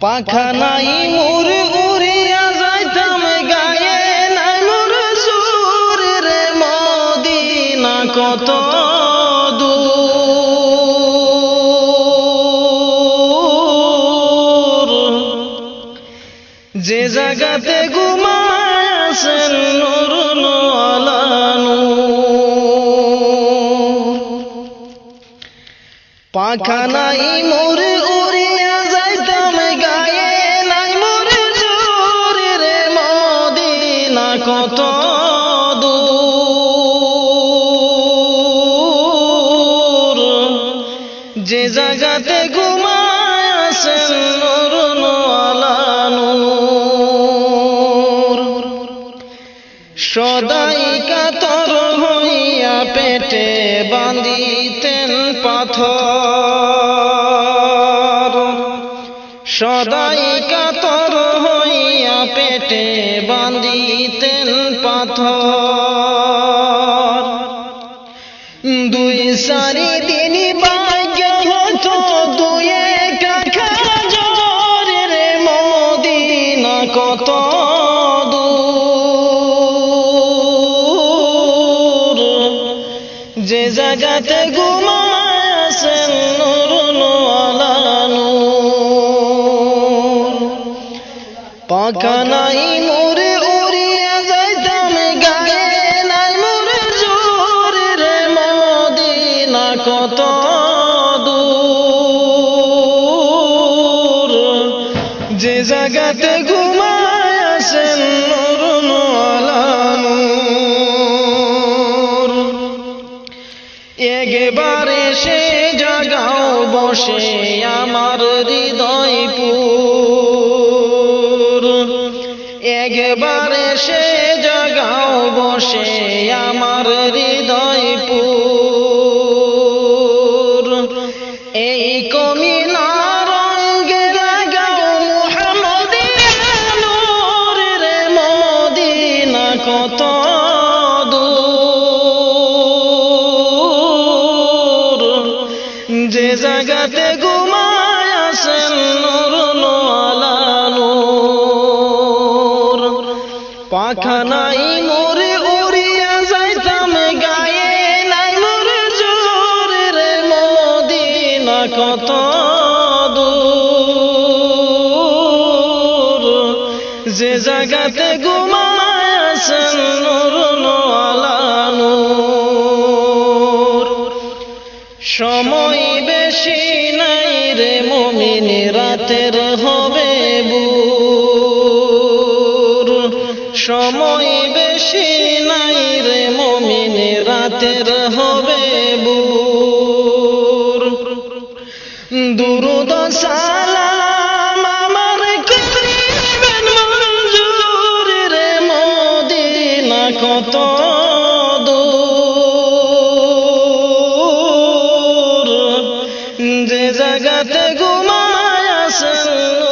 পাখা নাই মোর উড়িয়া যাইতাম গায়ে, নাই মোর সুর রে মদিনা কত যে জায়গাতে ঘুমাছেন নুর আলানু পাখা নাই মোর কত দূর। যে আলানুর সদাই কাতর হইয়া পেটে বাঁধিতেন পাথর। সদাই কাতর হইয়া পেটে বাঁধিতেন পাথর। দুই সারি দিন ভাগ্য হতো মদিনা কত যে ঘুমাছেন নাই মোরে উড়িয়া যাইতাম, গায়ে নাই মোরে জোর রে মদিনা, কত দূর। যে জায়গাতে ঘুমায় আসেন নুরুল আলানুর একবারে সে জাগাও বসে, আমার হৃদয় একবারে সে জাগাও বসে আমার হৃদয় পুর। এই কমিনা নূর কত যে জায়গাতে ঘুমায় আসেন নুরুল আলানুর পাখা নাই মোরে উড়িয়া যাইতাম গায়ে নাই মোরে জোর রে মদিনা কত দূর। যে জায়গাতে ঘুমায় আসেন নুরুল আলানুর সময় বেশি নাই রে মমিন রাতের হবে বুর সময় বেশি নাই রে মমিন, রাতের হবে বুর। দুরুদ সালাম আমার করিবেন মঞ্জুর রে মদিনা কত দূর। যে জগতে ঘুমায় আসল